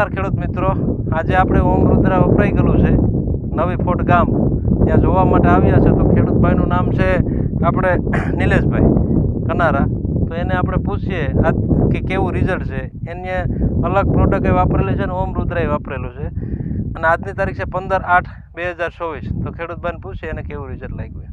નમસ્કાર ખેડૂત મિત્રો. આજે આપણે ઓમ રુદ્રા વપરાઈ ગયેલું છે. નવી ફોટ ગામ. ત્યાં જોવા માટે આવ્યા છે તો ખેડૂતભાઈનું નામ છે આપણે નિલેશભાઈ કનારા. તો એને આપણે પૂછીએ આ કે કેવું રિઝલ્ટ છે? એને અલગ પ્રોડક્ટ એ વાપરેલી છે અને ઓમ રુદ્રાએ વાપરેલું છે. અને આજની તારીખ છે પંદર આઠ બે હજાર ચોવીસ. તો ખેડૂતભાઈને પૂછીએ એને કેવું રિઝલ્ટ લાગ્યું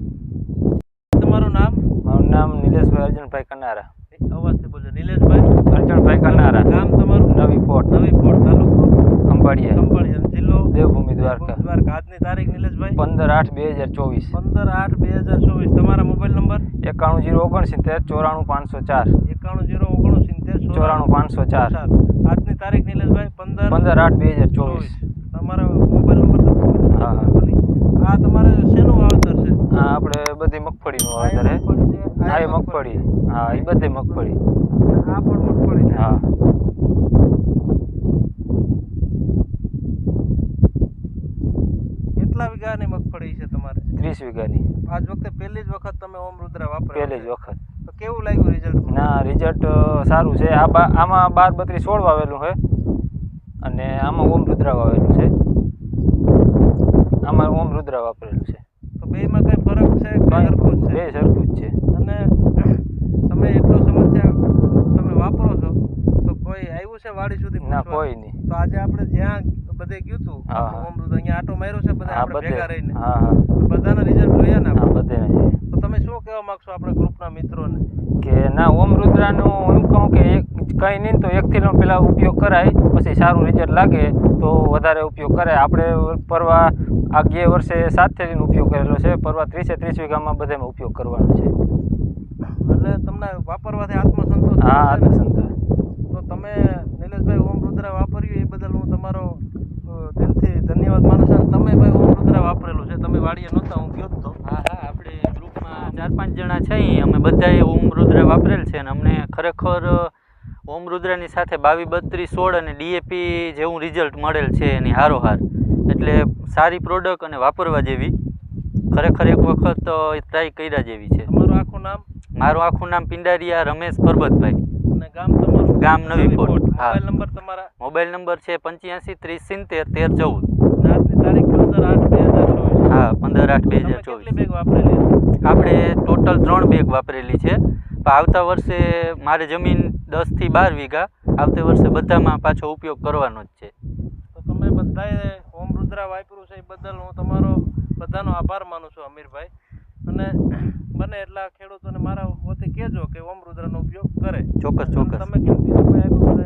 તમારું નામ? મારું નામ નિલેશભાઈ અર્જુનભાઈ કનારા. અવાજથી બોલજો નિલેશભાઈ? અર્જુનભાઈ કનારા ગામ તમારું નવી ફોર્ટ નવી ફોટ તાલુકો ખંભાળિયા કંપાળી અને જિલ્લો દેવભૂમિ દ્વારકા દ્વારકા આજની તારીખ નિલેશભાઈ? પંદર આઠ બે હજાર ચોવીસ. પંદર આઠ બે હજાર ચોવીસ. તમારા મોબાઈલ નંબર? એકાણું જીરો ઓગણસિત્તેર ચોરાણું પાંચસો ચાર. એકાણું જીરો ઓગણસિત્તેર ચોરાણું પાંચસો ચાર. આજની તારીખ નિલેશભાઈ? પંદર પંદર આઠ બે હજાર ચોવીસ. તમારા મોબાઈલ નંબર હા, હા. આ તમારે શેનું વાવેતર છે? હા આપણે બધી મગફળીનું વાવેતર છે. હા એ મગફળી. હા એ બધી મગફળી. આ પણ મગફળી હા. કેટલા વીઘાની મગફળી છે તમારે? ત્રીસ વીઘાની. આજ વખતે પહેલી જ વખત તમે ઓમ રુદ્રા વાપર્યા પહેલી જ વખત. તો કેવું લાગ્યું રિઝલ્ટ ના રિઝલ્ટ સારું છે. આ આમાં બાર બત્રીસ સોળ વાવેલું છે. અને આમાં ઓમ રુદ્રા વાવેલું છે. આમાં ઓમ રુદ્રા વાપરેલું છે. તો બેમાં કઈ ફરક છે? સરખું છે? બે સરખું જ છે. અને તમે એટલો સમસ્યા તમે વાપરો છો તો કોઈ આવ્યું છે વાડી સુધી ના કોઈ નહીં. તો આજે આપણે જ્યાં બધે ગયું હતું. ઓમ રુદ્ર અહીંયા આટો માર્યો છે બધા આપણે ભેગા રહીને. હા હા. બધાના રિઝલ્ટ જોયા ને હા આપણે? બધે તો તમે શું કહેવા માંગશો આપણા ગ્રુપના મિત્રોને? કે ના ઓમ રુદ્રાનું એમ કહું કે એક કંઈ નહીં તો એકથી નો પેલા ઉપયોગ કરાય પછી સારું રિઝલ્ટ લાગે તો વધારે ઉપયોગ કરાય. આપણે પરવા આ ગે વર્ષે સાત થેલીનો ઉપયોગ કરેલો છે પરવા ત્રીસે ત્રીસ વીઘામાં બધામાં ઉપયોગ કરવાનો છે. એટલે તમને વાપરવાથી આત્મસંતોષ હા? આત્મસંતોષ. તો તમે નિલેશભાઈ ઓમ રુદ્રા વાપર્યું એ બદલ હું તમારો દિલથી ધન્યવાદ માનું છું. તમે ભાઈ ઓમ રુદ્રા વાપરેલું છે. તમે વાડીએ નહોતા હું ગયો તો. હા હા આપણે ગ્રુપમાં ચાર પાંચ જણા છીએ અમે બધાએ ઓમ રુદ્ર વાપરેલ છે. અને અમને ખરેખર ઓમ રુદ્રાની સાથે બાવીસ બત્રીસ સોળ અને ડીએપી જેવું રિઝલ્ટ મળેલ છે એની હારોહાર. એટલે સારી પ્રોડક્ટ અને વાપરવા જેવી. ખરેખર એક વખત ટ્રાય કર્યા જેવી છે. તમારું આખું નામ? મારું આખું નામ પિંડારિયા રમેશ પરબતભાઈ. અને ગામ તમારું? ગામ નવી ફોટ. હા. મોબાઈલ નંબર તમારા? મોબાઈલ નંબર છે પંચ્યાસી ત્રીસ સિત્તેર તેર ચૌદ. આજની તારીખ પંદર આઠ બે હજાર ચોવીસ. હા પંદર આઠ બે હજાર ચોવીસ. બેગ વાપરેલી આપણે ટોટલ ત્રણ બેગ વાપરેલી છે. પણ આવતા વર્ષે મારે જમીન દસથી બાર વીઘા આવતા વર્ષે બધામાં પાછો ઉપયોગ કરવાનો જ છે. તો તમે બધાએ ઓમ રુદ્રા વાપર્યું છે એ બદલ હું તમારો બધાનો આભાર માનું છું અમીરભાઈ. અને બને એટલા ખેડૂતોને મારા વતી કહેજો કે ઓમ રુદ્રાનો ઉપયોગ કરે. ચોક્કસ ચોક્કસ. તમે કિંમતી સમય આપ્યો?